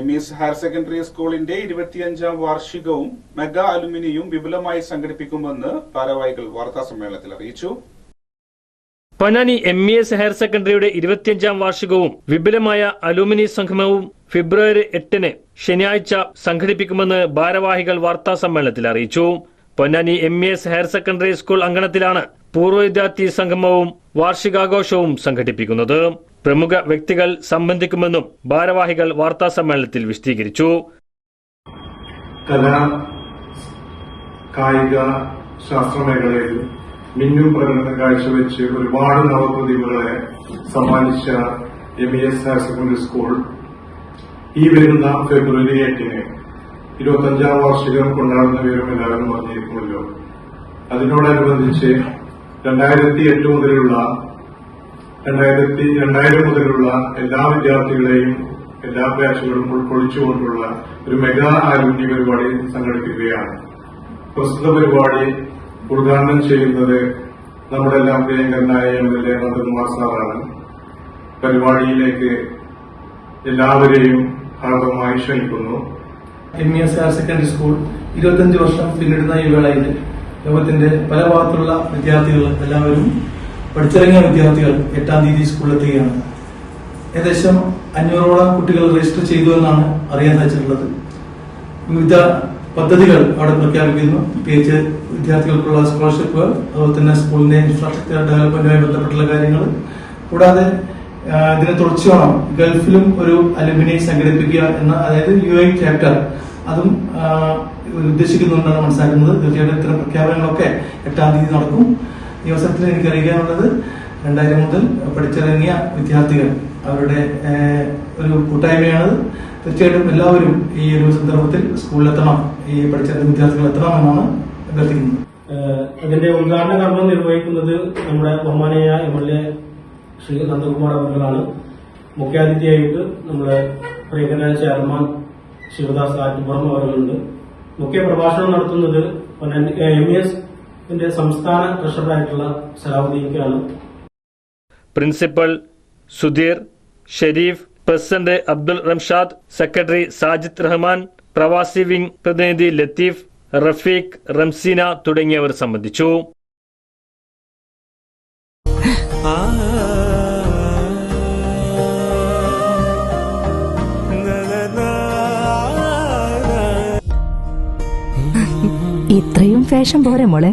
M S higher secondary സ്കൂളിന്റെ ഇരുപത്തിയഞ്ചാം വാർഷികവും mega അലുമിനിയും വിപുലമായി സംഘടിപ്പിക്കുമെന്ന് ഭാരവാഹികൾ വാർത്താ സമ്മേളനത്തിൽ അറിയിച്ചു. Ponnani M E S higher സെക്കൻഡറിയുടെ ഇരുപത്തിയഞ്ചാം വാർഷികവും വിപുലമായ അലുമിനി സംഗമവും ഫെബ്രുവരി എട്ടിന് ശനിയാഴ്ച സംഘടിപ്പിക്കുമെന്ന് ഭാരവാഹികൾ വാർത്താ സമ്മേളനത്തിൽ അറിയിച്ചു. Ponnani M E S higher secondary school അങ്കണത്തിലാണ് പൂർവ വിദ്യാർത്ഥി സംഗമവും വാർഷികാഘോഷവും സംഘടിപ്പിക്കുന്നത്. പ്രമുഖ വ്യക്തികൾ സംബന്ധിക്കുമെന്നും ഭാരവാഹികൾ വാർത്താ സമ്മേളനത്തിൽ വിശദീകരിച്ചു. കല കായിക ശാസ്ത്ര മേഖലയിൽ മിന്നും പ്രകടനം കാഴ്ചവെച്ച് ഒരുപാട് നവപ്രതിഭകളെ സമ്മാനിച്ച M E S higher secondary school ഈ വരുന്ന ഫെബ്രുവരി എട്ടിന് ഇരുപത്തഞ്ചാം വാർഷികം കൊണ്ടാടുന്ന വിവരം എല്ലാവരും അറിഞ്ഞിരിക്കുമല്ലോ. അതിനോടനുബന്ധിച്ച് രണ്ടായിരത്തി എട്ട് മുതലുള്ള രണ്ടായിരത്തി രണ്ടായിരം മുതലുള്ള എല്ലാ വിദ്യാർത്ഥികളെയും എല്ലാ ബാച്ചുകളും ഉൾക്കൊള്ളിച്ചുകൊണ്ടുള്ള ഒരു മെഗാ ആരോഗ്യ പരിപാടി സംഘടിപ്പിക്കുകയാണ്. പ്രസ്തുത പരിപാടി ഉദ്ഘാടനം ചെയ്യുന്നത് നമ്മുടെ എല്ലാം പ്രിയങ്കരനായ എം എൽ എ നന്ദകുമാർ സാറാണ്. പരിപാടിയിലേക്ക് എല്ലാവരെയും ഹാർദവമായി ക്ഷണിക്കുന്നു. M E S higher secondary school ഇരുപത്തഞ്ച് വർഷം പിന്നിടുന്ന ഈ വേളയിൽ ലോകത്തിന്റെ പല ഭാഗത്തുള്ള വിദ്യാർത്ഥികൾ എല്ലാവരും പഠിച്ചിറങ്ങിയ വിദ്യാർത്ഥികൾ എട്ടാം തീയതി സ്കൂളിലെത്തുകയാണ് ഏകദേശം അഞ്ഞൂറോളം കുട്ടികൾ രജിസ്റ്റർ ചെയ്തു എന്നാണ് അറിയാൻ സാധിച്ചിട്ടുള്ളത്. വിവിധ പദ്ധതികൾ അവിടെ പ്രഖ്യാപിക്കുന്നു. പ്രത്യേകിച്ച് വിദ്യാർത്ഥികൾക്കുള്ള സ്കോളർഷിപ്പുകൾ അതുപോലെ തന്നെ സ്കൂളിന്റെ ഇൻഫ്രാസ്ട്രക്ചർ ഡെവലപ്മെന്റുമായി ബന്ധപ്പെട്ടുള്ള കാര്യങ്ങൾ. കൂടാതെ ഇതിനെ തുടർച്ചയോണം ഗൾഫിലും ഒരു അലുമിനി സംഘടിപ്പിക്കുക എന്ന അതായത് യു ഐ ചാപ്റ്റർ അതും ഉദ്ദേശിക്കുന്നുണ്ടെന്ന് മനസ്സിലാക്കുന്നത്. തീർച്ചയായിട്ടും ഇത്തരം പ്രഖ്യാപനങ്ങളൊക്കെ എട്ടാം തീയതി നടക്കും. ഈ എനിക്ക് അറിയിക്കാനുള്ളത് രണ്ടായിരം മുതൽ പഠിച്ചിറങ്ങിയ വിദ്യാർത്ഥികൾ അവരുടെ ഒരു കൂട്ടായ്മയാണത് തീർച്ചയായിട്ടും എല്ലാവരും ഈ ഒരു സന്ദർഭത്തിൽ സ്കൂളിലെത്തണം. ഈ പഠിച്ചിറങ്ങിയ വിദ്യാർത്ഥികൾ എത്തണം എന്നാണ് അഭ്യർത്ഥിക്കുന്നത്. അതിന്റെ ഉദ്ഘാടന കർമ്മം നിർവഹിക്കുന്നത് നമ്മുടെ ബഹുമാനയായ M L A Sree Nandakumar അവர்களാണ് മുഖ്യാതിഥിയായിട്ട് നമ്മുടെ പ്രിയങ്കനായ ചെയർമാൻ ശിവദാസ് ആറ്റുപുറം അവരുണ്ട്. മുഖ്യ പ്രഭാഷണം നടത്തുന്നത് എം എസ് എസിന്റെ സംസ്ഥാന ട്രഷററായിട്ടുള്ള സലാഹുദ്ദീൻക്കാണ് principal Sudheer Sharif president Abdul Ramshad secretary Sajid Rahman പ്രവാസി വിംഗ് പ്രതിനിധി ലത്തീഫ് റഫീഖ് റംസീന തുടങ്ങിയവർ സംബന്ധിച്ചു. ഇത്രയും ഫാഷൻ പോരെ മോളെ.